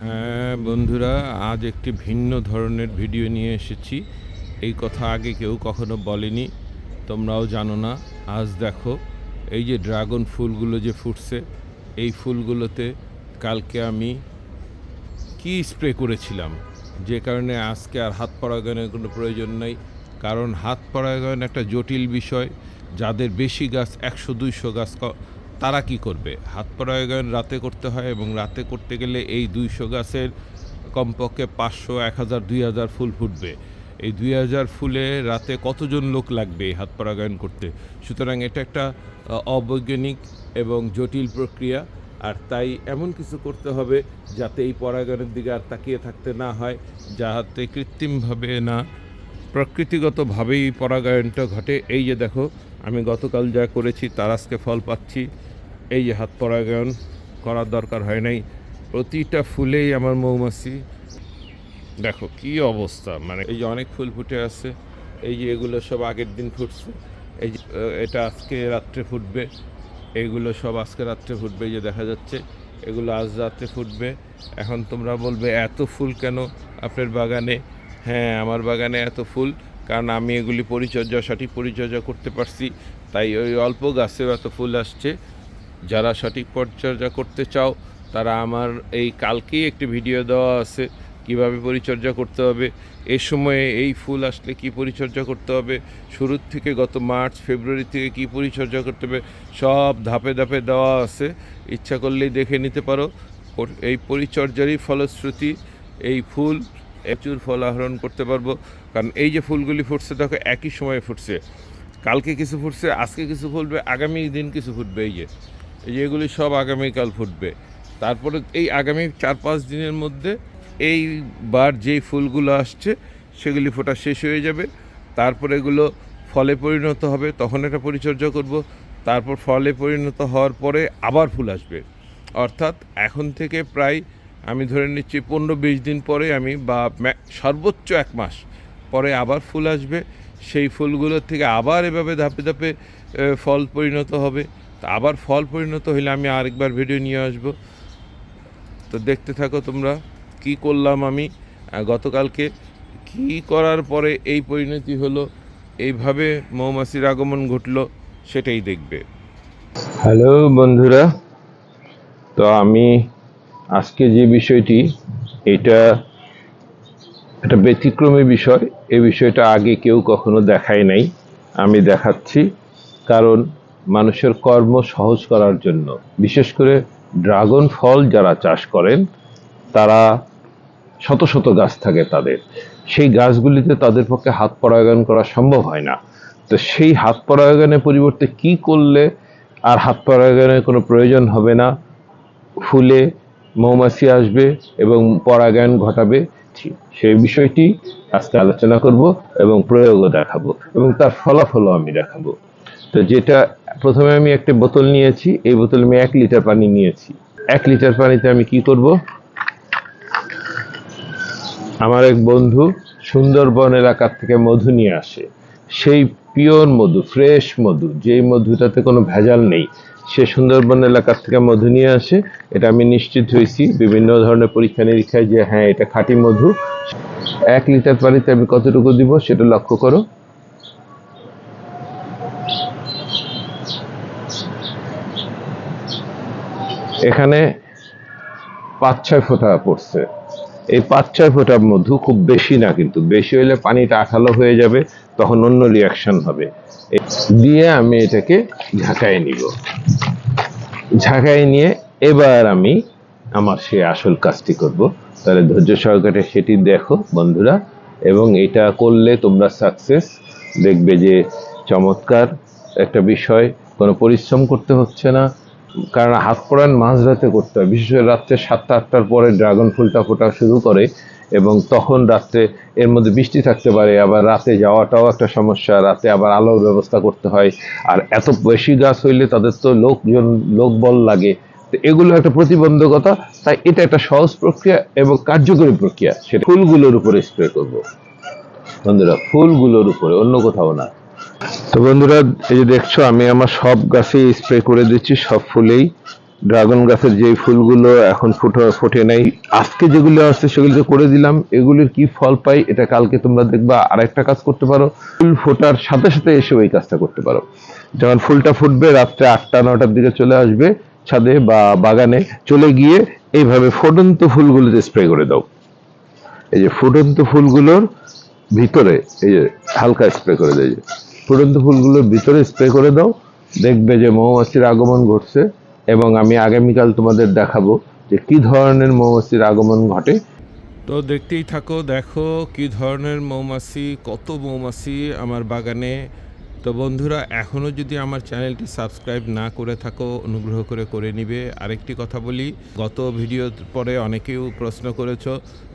হ্যাঁ বন্ধুরা, আজ একটি ভিন্ন ধরনের ভিডিও নিয়ে এসেছি। এই কথা আগে কেউ কখনো বলেনি, তোমরাও জানো না। আজ দেখো, এই যে ড্রাগন ফুলগুলো যে ফুটছে, এই ফুলগুলোতে কালকে আমি কি স্প্রে করেছিলাম? যে কারণে আজকে আর হাত পরাগায়নের কোনো প্রয়োজন নেই। কারণ হাত পরাগায়ন একটা জটিল বিষয়, যাদের বেশি গাছ, একশো, দুইশো গাছ তারা কি করবে? হাত পরাগায়ন রাতে করতে হয় এবং রাতে করতে গেলে এই দুইশো গাছের কমপক্ষে পাঁচশো, এক হাজার, দুই হাজার ফুল ফুটবে। এই দুই হাজার ফুলে রাতে কতজন লোক লাগবে এই হাত পরাগায়ন করতে? সুতরাং এটা একটা অবৈজ্ঞানিক এবং জটিল প্রক্রিয়া। আর তাই এমন কিছু করতে হবে যাতে এই পরাগায়নের দিকে আর তাকিয়ে থাকতে না হয়, যাতে কৃত্রিমভাবে না, প্রকৃতিগতভাবেই পরাগায়নটা ঘটে। এই যে দেখো, আমি গতকাল যা করেছি তার আজকে ফল পাচ্ছি। এই হাত পরাগায়ন করার দরকার হয় নাই। প্রতিটা ফুলেই আমার মৌমাছি। দেখো কি অবস্থা মানে এই যে অনেক ফুল ফুটে আছে, এই যে এগুলো সব আগের দিন ফুটছে, এই এটা আজকে রাত্রে ফুটবে এইগুলো সব আজকে রাত্রে ফুটবে যে দেখা যাচ্ছে, এগুলো আজ রাত্রে ফুটবে। এখন তোমরা বলবে, এত ফুল কেন আপনার বাগানে? হ্যাঁ আমার বাগানে এত ফুল, কারণ আমি এগুলি পরিচর্যা, সঠিক পরিচর্যা করতে পারছি, তাই ওই অল্প গাছেও এত ফুল আসছে। যারা সঠিক পরিচর্যা করতে চাও, তারা আমার এই কালকেই একটি ভিডিও দেওয়া আছে, কীভাবে পরিচর্যা করতে হবে এই সময়ে এই ফুল আসলে কি পরিচর্যা করতে হবে, শুরুর থেকে গত মার্চ, ফেব্রুয়ারি থেকে কি পরিচর্যা করতে হবে, সব ধাপে ধাপে দেওয়া আছে, ইচ্ছা করলেই দেখে নিতে পারো এই পরিচর্যারই ফলশ্রুতি, এই ফুল প্রচুর ফল আহরণ করতে পারব, কারণ এই যে ফুলগুলি ফুটছে, দেখো একই সময়ে ফুটছে। কালকে কিছু ফুটছে, আজকে কিছু ফুটবে, আগামী দিন কিছু ফুটবে, এই যে। এই যে এগুলি সব আগামীকাল ফুটবে। তারপরে এই আগামী চার পাঁচ দিনের মধ্যে এইবার যেই ফুলগুলো আসছে, সেগুলি ফোটা শেষ হয়ে যাবে। তারপরে এগুলো ফলে পরিণত হবে, তখন একটা পরিচর্যা করব। তারপর ফলে পরিণত হওয়ার পরে আবার ফুল আসবে। অর্থাৎ এখন থেকে প্রায় আমি ধরে নিচ্ছি পনেরো বিশ দিন পরে আমি বা সর্বোচ্চ এক মাস পরে আবার ফুল আসবে। সেই ফুলগুলোর থেকে আবার এভাবে ধাপে ধাপে ফল পরিণত হবে। তা আবার ফল পরিণত হলে আমি আরেকবার ভিডিও নিয়ে আসব। তো দেখতে থাকো তোমরা, কি করলাম আমি? গতকালকে কি করার পরে এই পরিণতি হলো? এইভাবে মৌমাছির আগমন ঘটলো, সেটাই দেখবে। হ্যালো বন্ধুরা। তো আমি আজকে যে বিষয়টি, এটা একটা ব্যতিক্রমী বিষয়। এই বিষয়টা আগে কেউ কখনো দেখায় নাই। আমি দেখাচ্ছি। কারণ মানুষের কর্ম সহজ করার জন্য। বিশেষ করে ড্রাগন ফল যারা চাষ করেন, তারা শত শত গাছ থাকে তাদের। সেই গাছগুলিতে তাদের পক্ষে হাত পরাগায়ন করা সম্ভব হয় না। তো সেই হাত পরাগায়নের পরিবর্তে কি করলে আর হাত পরাগায়নের কোনো প্রয়োজন হবে না? ফুলে মৌমাছি আসবে এবং পরাগায়ন ঘটাবে। সেই বিষয়টি আজকে আলোচনা করব এবং প্রয়োগও দেখাবো এবং তার ফলাফলও আমি দেখাবো। তো যেটা প্রথমে আমি একটা বোতল নিয়েছি। এই বোতলে আমি এক লিটার পানি নিয়েছি। এক লিটার পানিতে আমি কি করব? আমার এক বন্ধু সুন্দরবন এলাকার থেকে মধু নিয়ে আসে। সেই পিওর মধু, ফ্রেশ মধু, যেই মধুটাতে কোনো ভেজাল নেই, সে সুন্দরবন এলাকার থেকে মধু নিয়ে আসে। এটা আমি নিশ্চিত হয়েছি। বিভিন্ন ধরনের পরীক্ষা নিরীক্ষায় যে হ্যাঁ এটা খাঁটি মধু। এক লিটার পানিতে আমি কতটুকু দিব সেটা লক্ষ্য করো। এখানে পাঁচ ছয় ফোঁটা পড়ছে। এই পাঁচ ছয় ফোঁটা মধু খুব বেশি না কিন্তু, বেশি হলে পানিটা আঠালো হয়ে যাবে, তখন অন্য রিয়াকশন হবে। দিয়ে আমি এটাকে ঝাঁকায় নিব। ঝাঁকায় নিয়ে এবার আমি আমার সেই আসল কাজটি করব। তাহলে ধৈর্য সহকারে সেটি দেখো বন্ধুরা। এবং এটা করলে তোমরা সাকসেস দেখবে যে চমৎকার একটা বিষয়, কোনো পরিশ্রম করতে হচ্ছে না। কারণ হাত পড়ান মাঝরাতে করতে হয়। বিশেষ করে রাত্রে সাতটা, আটটার পরে ড্রাগন ফুলটা ফোটা শুরু করে এবং তখন রাত্রে এর মধ্যে বৃষ্টি থাকতে পারে, আবার রাতে যাওয়াটাও একটা সমস্যা, রাতে আবার আলোর ব্যবস্থা করতে হয়। আর এত বেশি গাছ হইলে তাদের তো লোকজন, লোকবল লাগে। তো এগুলো একটা প্রতিবন্ধকতা, তাই এটা একটা সহজ প্রক্রিয়া এবং কার্যকরী প্রক্রিয়া। সেটা ফুলগুলোর উপরে স্প্রে করব। বন্ধুরা, ফুলগুলোর উপরে, অন্য কোথাও না। তো বন্ধুরা, এই যে দেখছ, আমি আমার সব গাছে স্প্রে করে দিচ্ছি, সব ফুলেই। ড্রাগন গাছের যে ফুলগুলো এখন ফুটো, ফোটে নাই, আজকে যেগুলো আছে সেগুলো করে দিলাম, এগুলির কি ফল পাই, এটা কালকে তোমরা দেখবা, আরেকটা কাজ করতে পারো, ফুল ফোটার সাথে সাথে এসে ওই কাজটা করতে পারো। যখন ফুলটা ফুটবে, রাত্রে আটটা, নটার দিকে চলে আসবে ছাদে বা বাগানে, চলে গিয়ে এইভাবে ফুটন্ত ফুলগুলোতে স্প্রে করে দাও। এই যে ফুটন্ত ফুলগুলোর ভিতরে, এই যে হালকা স্প্রে করে দেয়। ফুটন্ত ফুলগুলোর ভিতরে স্প্রে করে দাও। দেখবে যে মৌমাছির আগমন ঘটছে এবং আমি আগামীকাল তোমাদের দেখাবো যে কি ধরনের মৌমাছির আগমন ঘটে। তো দেখতেই থাকো, দেখো কি ধরনের মৌমাছি, কত মৌমাছি আমার বাগানে। তো বন্ধুরা এখনও যদি আমার চ্যানেলটি সাবস্ক্রাইব না করে থাকো, অনুগ্রহ করে করে নিবে। আরেকটি কথা বলি, গত ভিডিওর পরে অনেকেও প্রশ্ন করেছ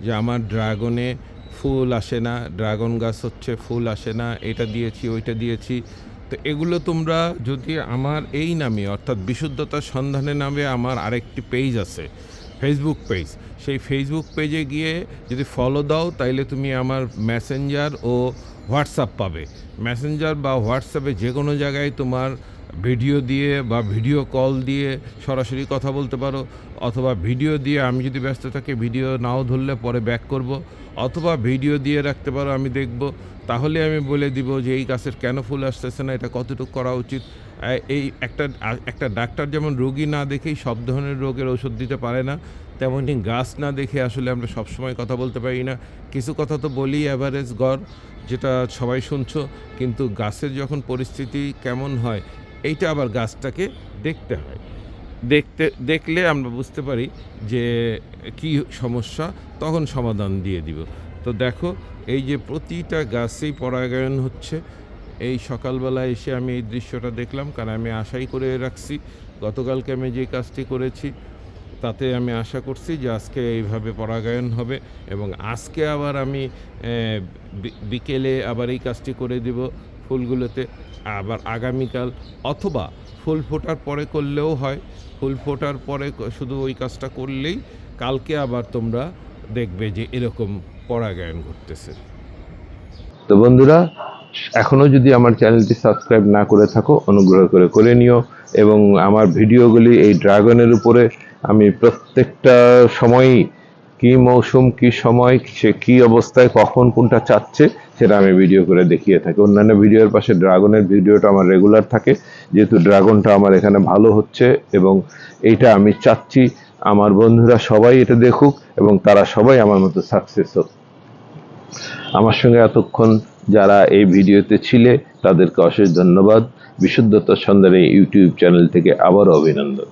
যে আমার ড্রাগনে ফুল আসে না, ড্রাগন গাছ হচ্ছে ফুল আসে না, এটা দিয়েছি, ওইটা দিয়েছি। তো এগুলো তোমরা যদি আমার এই নামে, অর্থাৎ বিশুদ্ধতার সন্ধানে নামে আমার আরেকটি পেজ আছে ফেসবুক পেজ সেই ফেসবুক পেজে গিয়ে যদি ফলো দাও, তাইলে তুমি আমার মেসেঞ্জার ও হোয়াটসঅ্যাপ পাবে। মেসেঞ্জার বা হোয়াটসঅ্যাপে যে কোনো জায়গায় তোমার ভিডিও দিয়ে বা ভিডিও কল দিয়ে সরাসরি কথা বলতে পারো, অথবা ভিডিও দিয়ে আমি যদি ব্যস্ত থাকি, ভিডিও নাও ধরলে পরে ব্যাক করব, অথবা ভিডিও দিয়ে রাখতে পারো, আমি দেখব। তাহলে আমি বলে দিব যে এই গাছের কেন ফুল আসতেছে না, এটা কতটুকু করা উচিত। এই একটা একটা ডাক্তার যেমন রোগী না দেখেই সব ধরনের রোগের ওষুধ দিতে পারে না, তেমনই গাছ না দেখে আসলে আমরা সবসময় কথা বলতে পারি না। কিছু কথা তো বলি অ্যাভারেজ গড়, যেটা সবাই শুনছো, কিন্তু গাছের যখন পরিস্থিতি কেমন হয় এইটা আবার গাছটাকে দেখতে হয়। দেখতে, দেখলে আমরা বুঝতে পারি যে কি সমস্যা, তখন সমাধান দিয়ে দিব। তো দেখো, এই যে প্রতিটা গাছেই পরাগায়ন হচ্ছে। এই সকালবেলা এসে আমি এই দৃশ্যটা দেখলাম, কারণ আমি আশাই করে রাখছি। গতকালকে আমি যে কাজটি করেছি, তাতে আমি আশা করছি যে আজকে এইভাবে পরাগায়ন হবে এবং আজকে আবার আমি বিকেলে আবার এই কাজটি করে দিব। ফুলগুলোতে, আবার আগামীকাল অথবা ফুল ফোটার পরে করলেও হয়। ফুল ফোটার পরে শুধু ওই কাজটা করলেই কালকে আবার তোমরা দেখবে যে এরকম পরাগায়ন করতেছে তো বন্ধুরা এখনও যদি আমার চ্যানেলটি সাবস্ক্রাইব না করে থাকো, অনুগ্রহ করে করে নিও এবং আমার ভিডিওগুলি এই ড্রাগনের উপরে আমি প্রত্যেকটা সময়ই কি মৌসুম, কি সময়, সে কি অবস্থায়, কখন, কোনটা চাচ্ছে, সেটা আমি ভিডিও করে দেখিয়ে থাকি। অন্যান্য ভিডিওর পাশে ড্রাগনের ভিডিওটা আমার রেগুলার থাকে। যেহেতু ড্রাগনটা আমার এখানে ভালো হচ্ছে এবং এইটা আমি চাচ্ছি আমার বন্ধুরা সবাই এটা দেখুক এবং তারা সবাই আমার মতো সাকসেস হোক। আমার সঙ্গে এতক্ষণ যারা এই ভিডিওতে ছিলে, তাদেরকে অশেষ ধন্যবাদ। বিশুদ্ধতার সন্ধানে ইউটিউব চ্যানেল থেকে আবারও অভিনন্দন।